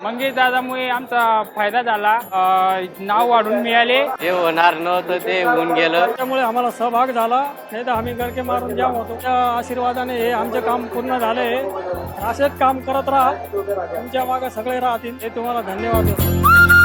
मंगेश दादामुळे आमचा फायदा झाला. नाव वाढून मिळाले. जे होणार नव्हतं ते होऊन गेलं. त्यामुळे आम्हाला सहभाग झाला. नाही तर आम्ही गडके मारून जाम होतो. त्या आशीर्वादाने हे आमचे काम पूर्ण झाले असेच काम करत राहा. तुमच्या मागे सगळे राहतील. हे तुम्हाला धन्यवाद देतो.